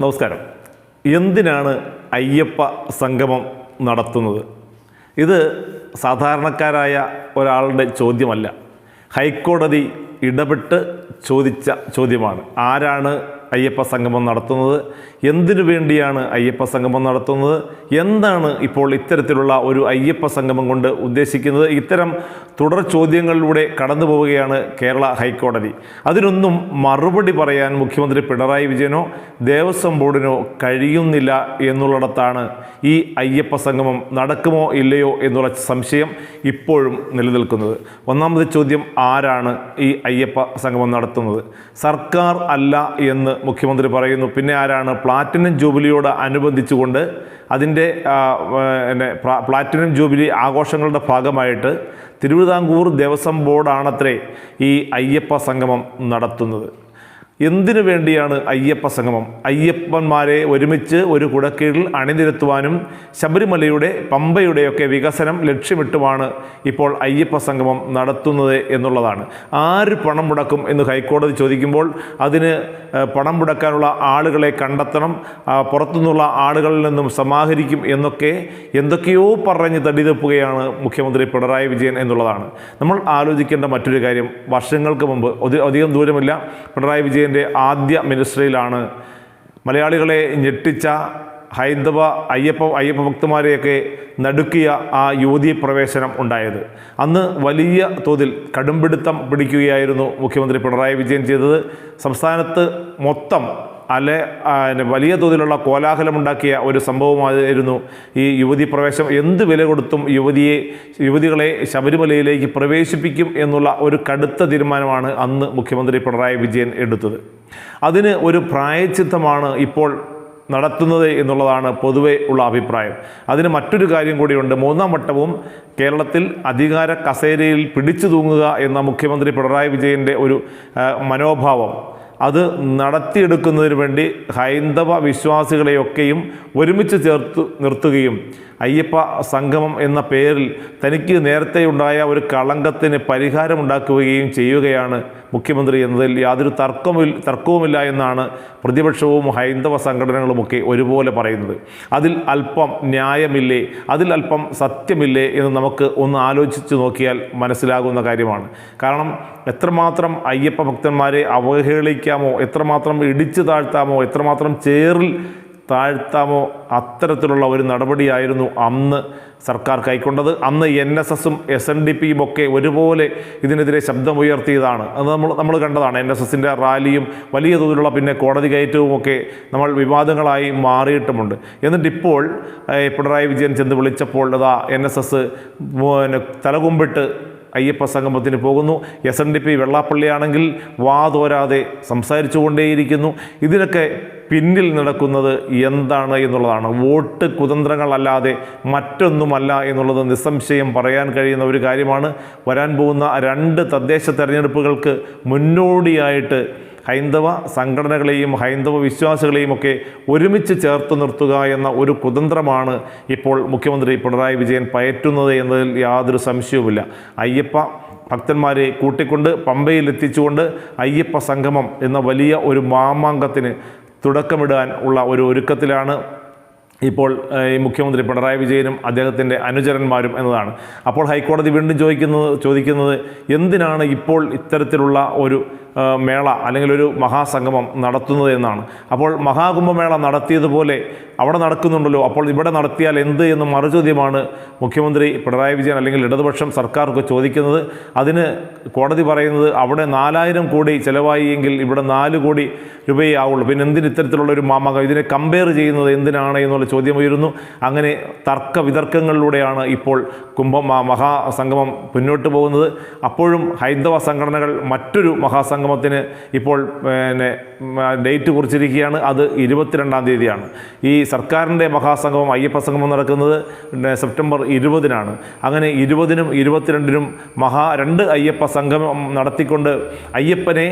നമസ്കാരം. എന്തിനാണ് അയ്യപ്പ സംഗമം നടത്തുന്നത്? ഇത് സാധാരണക്കാരായ ഒരാളുടെ ചോദ്യമല്ല. ഹൈക്കോടതി ഇടപെട്ട് ചോദിച്ച ചോദ്യമാണ്. ആരാണ് അയ്യപ്പ സംഗമം നടത്തുന്നത്? എന്തിനു വേണ്ടിയാണ് അയ്യപ്പ സംഗമം നടത്തുന്നത്? എന്താണ് ഇപ്പോൾ ഇത്തരത്തിലുള്ള ഒരു അയ്യപ്പ സംഗമം കൊണ്ട് ഉദ്ദേശിക്കുന്നത്? ഇത്തരം തുടർ ചോദ്യങ്ങളിലൂടെ കടന്നു പോവുകയാണ് കേരള ഹൈക്കോടതി. അതിനൊന്നും മറുപടി പറയാൻ മുഖ്യമന്ത്രി പിണറായി വിജയനോ ദേവസ്വം ബോർഡിനോ കഴിയുന്നില്ല എന്നുള്ളിടത്താണ് ഈ അയ്യപ്പ സംഗമം നടക്കുമോ ഇല്ലയോ എന്നുള്ള സംശയം ഇപ്പോഴും നിലനിൽക്കുന്നത്. ഒന്നാമത് ചോദ്യം ആരാണ് ഈ അയ്യപ്പ സംഗമം നടത്തുന്നത്? സർക്കാർ അല്ല എന്ന് മുഖ്യമന്ത്രി പറയുന്നു പിന്നെ ആരാണ്? പ്ലാറ്റിനം ജൂബിലിയോട് അനുബന്ധിച്ചുകൊണ്ട് അതിന്റെ പിന്നെ പ്ലാ- പ്ലാറ്റിനം ജൂബിലി ആഘോഷങ്ങളുടെ ഭാഗമായിട്ട് തിരുവിതാംകൂർ ദേവസ്വം ബോർഡാണത്രേ ഈ അയ്യപ്പ സംഗമം നടത്തുന്നത്. എന്തിനു വേണ്ടിയാണ് അയ്യപ്പ സംഗമം? അയ്യപ്പന്മാരെ ഒരുമിച്ച് ഒരു കുടക്കീഴിൽ അണിനിരത്തുവാനും ശബരിമലയുടെ പമ്പയുടെയൊക്കെ വികസനം ലക്ഷ്യമിട്ടുമാണ് ഇപ്പോൾ അയ്യപ്പ സംഗമം നടത്തുന്നത് എന്നുള്ളതാണ്. ആര് പണം മുടക്കും എന്ന് ഹൈക്കോടതി ചോദിക്കുമ്പോൾ അതിന് പണം മുടക്കാനുള്ള ആളുകളെ കണ്ടെത്തണം പുറത്തുനിന്നുള്ള ആളുകളിൽ നിന്നും സമാഹരിക്കും എന്നൊക്കെ എന്തൊക്കെയോ പറഞ്ഞ് തടിതെപ്പുകയാണ് മുഖ്യമന്ത്രി പിണറായി വിജയൻ എന്നുള്ളതാണ്. നമ്മൾ ആലോചിക്കേണ്ട മറ്റൊരു കാര്യം വർഷങ്ങൾക്ക് മുമ്പ് അധികം ദൂരമില്ല പിണറായി വിജയന്റെ ആദ്യ മിനിസ്ട്രിയിലാണ് മലയാളികളെ ഞെട്ടിച്ച ഹൈന്ദവ അയ്യപ്പ അയ്യപ്പ ഭക്തന്മാരെയൊക്കെ നടുക്കിയ ആ യുവതീ പ്രവേശനം ഉണ്ടായത്. അന്ന് വലിയ തോതിൽ കടുംപിടുത്തം പിടിക്കുകയായിരുന്നു മുഖ്യമന്ത്രി പിണറായി വിജയൻ ചെയ്തത്. സംസ്ഥാനത്ത് മൊത്തം അല്ലെ വലിയ തോതിലുള്ള കോലാഹലമുണ്ടാക്കിയ ഒരു സംഭവമായിരുന്നു ഈ യുവതി പ്രവേശം. എന്ത് വില കൊടുത്തും യുവതിയെ യുവതികളെ ശബരിമലയിലേക്ക് പ്രവേശിപ്പിക്കും എന്നുള്ള ഒരു കടുത്ത തീരുമാനമാണ് അന്ന് മുഖ്യമന്ത്രി പിണറായി വിജയൻ എടുത്തത്. അതിന് ഒരു പ്രായച്ചിത്തമാണ് ഇപ്പോൾ നടത്തുന്നത് എന്നുള്ളതാണ് പൊതുവെ ഉള്ള അഭിപ്രായം. അതിന് മറ്റൊരു കാര്യം കൂടിയുണ്ട്. മൂന്നാം വട്ടവും കേരളത്തിൽ അധികാര കസേരയിൽ പിടിച്ചു തൂങ്ങുക എന്ന മുഖ്യമന്ത്രി പിണറായി വിജയന്റെ ഒരു മനോഭാവം. അത് നടത്തിയെടുക്കുന്നതിന് വേണ്ടി ഹൈന്ദവ വിശ്വാസികളെയൊക്കെയും ഒരുമിച്ച് ചേർത്ത് നിർത്തുകയും അയ്യപ്പ സംഗമം എന്ന പേരിൽ തനിക്ക് നേരത്തെ ഉണ്ടായ ഒരു കളങ്കത്തിന് പരിഹാരമുണ്ടാക്കുകയും ചെയ്യുകയാണ് മുഖ്യമന്ത്രി എന്നതിൽ യാതൊരു തർക്കമില്ല തർക്കവുമില്ല എന്നാണ് പ്രതിപക്ഷവും ഹൈന്ദവ സംഘടനകളുമൊക്കെ ഒരുപോലെ പറയുന്നത്. അതിൽ അല്പം ന്യായമില്ലേ അതിൽ അല്പം സത്യമില്ലേ എന്ന് നമുക്ക് ഒന്ന് ആലോചിച്ച് നോക്കിയാൽ മനസ്സിലാകുന്ന കാര്യമാണ്. കാരണം എത്രമാത്രം അയ്യപ്പ ഭക്തന്മാരെ അവഹേളിക്കാമോ എത്രമാത്രം ഇടിച്ചു താഴ്ത്താമോ എത്രമാത്രം ചേറിൽ താഴ്ത്താമോ അത്തരത്തിലുള്ള ഒരു നടപടിയായിരുന്നു അന്ന് സർക്കാർ കൈക്കൊണ്ടത്. അന്ന് എൻ എസ് എസും എസ് എൻ ഡി പിയും ഒക്കെ ഒരുപോലെ ഇതിനെതിരെ ശബ്ദമുയർത്തിയതാണ്. അത് നമ്മൾ നമ്മൾ കണ്ടതാണ്. എൻ എസ് എസിന്റെ റാലിയും വലിയ തോതിലുള്ള പിന്നെ കോടതി കയറ്റവും ഒക്കെ നമ്മൾ വിവാദങ്ങളായി മാറിയിട്ടുമുണ്ട്. എന്നിട്ടിപ്പോൾ ഇപ്പോൾ പിണറായി വിജയൻ ചെന്ന് വിളിച്ചപ്പോൾ അതാ എൻ എസ് എസ് തലകുമ്പിട്ട് അയ്യപ്പ സംഗമത്തിന് പോകുന്നു. എസ് എൻ ഡി പി വെള്ളാപ്പള്ളിയാണെങ്കിൽ വാതോരാതെ സംസാരിച്ചുകൊണ്ടേയിരിക്കുന്നു. ഇതിനൊക്കെ പിന്നിൽ നടക്കുന്നത് എന്താണ് എന്നുള്ളതാണ്. വോട്ട് കുതന്ത്രങ്ങളല്ലാതെ മറ്റൊന്നുമല്ല എന്നുള്ളത് നിസ്സംശയം പറയാൻ കഴിയുന്ന ഒരു കാര്യമാണ്. വരാൻ പോകുന്ന രണ്ട് തദ്ദേശ തെരഞ്ഞെടുപ്പുകൾക്ക് മുന്നോടിയായിട്ട് ഹൈന്ദവ സംഘടനകളെയും ഹൈന്ദവ വിശ്വാസികളെയും ഒക്കെ ഒരുമിച്ച് ചേർത്ത് നിർത്തുക എന്ന ഒരു കുതന്ത്രമാണ് ഇപ്പോൾ മുഖ്യമന്ത്രി പിണറായി വിജയൻ പയറ്റുന്നത് എന്നതിൽ യാതൊരു സംശയവുമില്ല. അയ്യപ്പ ഭക്തന്മാരെ കൂട്ടിക്കൊണ്ട് പമ്പയിൽ എത്തിച്ചുകൊണ്ട് അയ്യപ്പ സംഗമം എന്ന വലിയ ഒരു മാമാങ്കത്തിന് തുടക്കമിടാൻ ഉള്ള ഒരു ഒരുക്കത്തിലാണ് ഇപ്പോൾ ഈ മുഖ്യമന്ത്രി പിണറായി വിജയനും അദ്ദേഹത്തിന്റെ അനുചരന്മാരും എന്നതാണ്. അപ്പോൾ ഹൈക്കോടതി വീണ്ടും ചോദിക്കുന്നത് ചോദിക്കുന്നത് എന്തിനാണ് ഇപ്പോൾ ഇത്തരത്തിലുള്ള ഒരു മേള അല്ലെങ്കിൽ ഒരു മഹാസംഗമം നടത്തുന്നത് എന്നാണ്. അപ്പോൾ മഹാകുംഭമേള നടത്തിയതുപോലെ അവിടെ നടക്കുന്നുണ്ടല്ലോ. അപ്പോൾ ഇവിടെ നടത്തിയാൽ എന്ത് എന്ന് മറുചോദ്യമാണ് മുഖ്യമന്ത്രി പിണറായി വിജയൻ അല്ലെങ്കിൽ ഇടതുപക്ഷം സർക്കാർക്ക് ചോദിക്കുന്നത്. അതിന് കോടതി പറയുന്നത് അവിടെ നാലായിരം കോടി ചിലവായി എങ്കിൽ ഇവിടെ നാല് കോടി രൂപയേ ആവുള്ളൂ. പിന്നെ എന്തിന് ഇത്തരത്തിലുള്ള ഒരു മാമാകം ഇതിനെ കമ്പയർ ചെയ്യുന്നത് എന്തിനാണ് എന്നുള്ള ചോദ്യം ഉയരുന്നു. അങ്ങനെ തർക്ക വിതർക്കങ്ങളിലൂടെയാണ് ഇപ്പോൾ കുംഭ മഹാസംഗമം മുന്നോട്ട് പോകുന്നത്. അപ്പോഴും ഹൈന്ദവ സംഘടനകൾ മറ്റൊരു മഹാസംഗമത്തിന് ഇപ്പോൾ പിന്നെ ഡേറ്റ് കുറിച്ചിരിക്കുകയാണ്. അത് ഇരുപത്തിരണ്ടാം തീയതിയാണ്. ഈ സർക്കാരിന്റെ മഹാസംഗമം അയ്യപ്പ സംഗമം നടക്കുന്നത് സെപ്റ്റംബർ ഇരുപതിനാണ്. അങ്ങനെ ഇരുപതിനും ഇരുപത്തിരണ്ടിനും മഹാ രണ്ട് അയ്യപ്പ സംഗമം നടത്തിക്കൊണ്ട് അയ്യപ്പനെ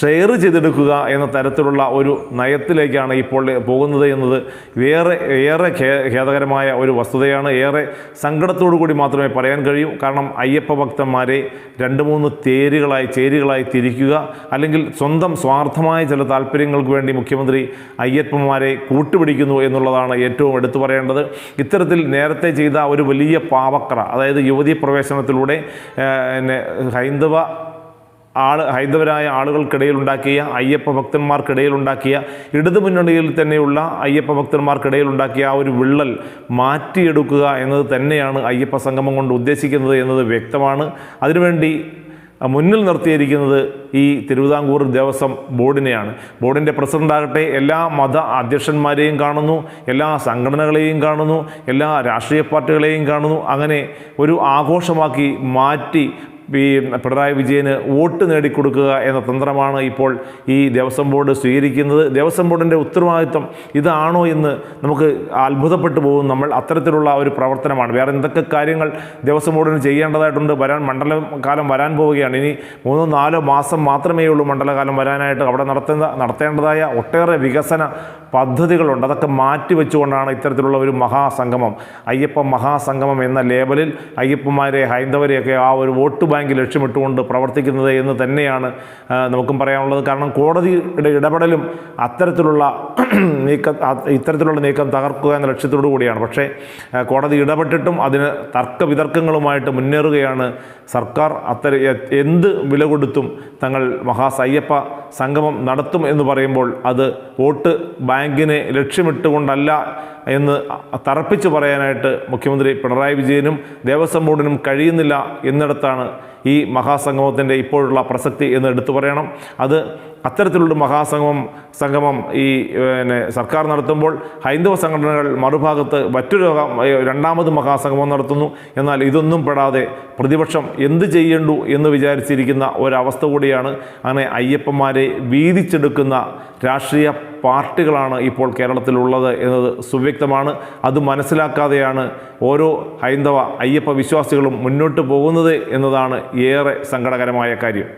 ഷെയർ ചെയ്തെടുക്കുക എന്ന തരത്തിലുള്ള ഒരു നയത്തിലേക്കാണ് ഇപ്പോൾ പോകുന്നത് എന്നത് വേറെ ഏറെ ഖേദകരമായ ഒരു വസ്തുതയാണ്. ഏറെ സങ്കടത്തോടു കൂടി മാത്രമേ പറയാൻ കഴിയൂ. കാരണം അയ്യപ്പ ഭക്തന്മാരെ രണ്ട് മൂന്ന് തേരുകളായി ചേരികളായി തിരിക്കുക. അല്ലെങ്കിൽ സ്വന്തം സ്വാർത്ഥമായ ചില താല്പര്യങ്ങൾക്ക് വേണ്ടി മുഖ്യമന്ത്രി അയ്യപ്പന്മാരെ കൂട്ടുപിടിക്കുന്നു എന്നുള്ളതാണ് ഏറ്റവും എടുത്തു പറയേണ്ടത്. ഇത്തരത്തിൽ നേരത്തെ ചെയ്ത ഒരു വലിയ പാവക്ര അതായത് യുവതി പ്രവേശനത്തിലൂടെ പിന്നെ ഹൈന്ദവ ആൾ ഹൈന്ദവരായ ആളുകൾക്കിടയിൽ ഉണ്ടാക്കിയ അയ്യപ്പ ഭക്തന്മാർക്കിടയിൽ ഉണ്ടാക്കിയ ഇടതു മുന്നണിയിൽ തന്നെയുള്ള അയ്യപ്പ ഭക്തന്മാർക്കിടയിൽ ഉണ്ടാക്കിയ ആ ഒരു വിള്ളൽ മാറ്റിയെടുക്കുക എന്നത് തന്നെയാണ് അയ്യപ്പ സംഗമം കൊണ്ട് ഉദ്ദേശിക്കുന്നത് എന്നത് വ്യക്തമാണ്. അതിനുവേണ്ടി മുന്നിൽ നിർത്തിയിരിക്കുന്നത് ഈ തിരുവിതാംകൂർ ദേവസ്വം ബോർഡിനെയാണ്. ബോർഡിന്റെ പ്രസിഡന്റാകട്ടെ എല്ലാ മത അധ്യക്ഷന്മാരെയും കാണുന്നു എല്ലാ സംഘടനകളെയും കാണുന്നു എല്ലാ രാഷ്ട്രീയ പാർട്ടികളെയും കാണുന്നു. അങ്ങനെ ഒരു ആഘോഷമാക്കി മാറ്റി ഈ പിണറായി വിജയന് വോട്ട് നേടിക്കൊടുക്കുക എന്ന തന്ത്രമാണ് ഇപ്പോൾ ഈ ദേവസ്വം ബോർഡ് സ്വീകരിക്കുന്നത്. ദേവസ്വം ബോർഡിന്റെ ഉത്തരവാദിത്വം ഇതാണോ എന്ന് നമുക്ക് അത്ഭുതപ്പെട്ടു പോകും നമ്മൾ അത്തരത്തിലുള്ള ഒരു പ്രവർത്തനമാണ്. വേറെ എന്തൊക്കെ കാര്യങ്ങൾ ദേവസ്വം ബോർഡിന് ചെയ്യേണ്ടതായിട്ടുണ്ട്? വരാൻ മണ്ഡലകാലം വരാൻ പോവുകയാണ്. ഇനി മൂന്നോ നാലോ മാസം മാത്രമേ ഉള്ളൂ മണ്ഡലകാലം വരാനായിട്ട് അവിടെ നടത്തുന്ന നടത്തേണ്ടതായ ഒട്ടേറെ വികസന പദ്ധതികളുണ്ട്. അതൊക്കെ മാറ്റി വെച്ചുകൊണ്ടാണ് ഇത്തരത്തിലുള്ള ഒരു മഹാസംഗമം. അയ്യപ്പ മഹാസംഗമം എന്ന ലേബലിൽ അയ്യപ്പന്മാരെ ഹൈന്ദവരെയൊക്കെ ആ ഒരു വോട്ട് ബാങ്ക് ലക്ഷ്യമിട്ടുകൊണ്ട് പ്രവർത്തിക്കുന്നത് എന്ന് തന്നെയാണ് നമുക്കും പറയാനുള്ളത്. കാരണം കോടതിയുടെ ഇടപെടലും അത്തരത്തിലുള്ള നീക്കം ഇത്തരത്തിലുള്ള നീക്കം തകർക്കുക എന്ന ലക്ഷ്യത്തോടു കൂടിയാണ്. പക്ഷേ കോടതി ഇടപെട്ടിട്ടും അതിന് തർക്ക വിതർക്കങ്ങളുമായിട്ട് മുന്നേറുകയാണ് സർക്കാർ. അത്ര എന്ത് വില കൊടുത്തും തങ്ങൾ മഹാസ് അയ്യപ്പ സംഗമം നടത്തും എന്ന് പറയുമ്പോൾ അത് വോട്ട് ബാങ്കിനെ ലക്ഷ്യമിട്ടുകൊണ്ടല്ല എന്ന് തറപ്പിച്ച് പറയാനായിട്ട് മുഖ്യമന്ത്രി പിണറായി വിജയനും ദേവസ്വം ബോർഡിനും കഴിയുന്നില്ല എന്നിടത്താണ് ഈ മഹാസംഗമത്തിന്റെ ഇപ്പോഴുള്ള പ്രസക്തി എന്ന് എടുത്തു പറയണം. അത് അത്തരത്തിലുള്ള മഹാസംഗമം സംഗമം ഈ പിന്നെ സർക്കാർ നടത്തുമ്പോൾ ഹൈന്ദവ സംഘടനകൾ മറുഭാഗത്ത് മറ്റൊരു രണ്ടാമത് മഹാസംഗമം നടത്തുന്നു. എന്നാൽ ഇതൊന്നും പെടാതെ പ്രതിപക്ഷം എന്ത് ചെയ്യണ്ടു എന്ന് വിചാരിച്ചിരിക്കുന്ന ഒരവസ്ഥ കൂടിയാണ് അങ്ങനെ അയ്യപ്പന്മാരെ വീതിച്ചെടുക്കുന്ന രാഷ്ട്രീയ പാർട്ടികളാണ് ഇപ്പോൾ കേരളത്തിലുള്ളത് എന്നത് സുവ്യക്തമാണ്. അത് മനസ്സിലാക്കാതെയാണ് ഓരോ ഹൈന്ദവ അയ്യപ്പ വിശ്വാസികളും മുന്നോട്ട് പോകുന്നത് എന്നതാണ് ഏറെ സങ്കടകരമായ കാര്യം.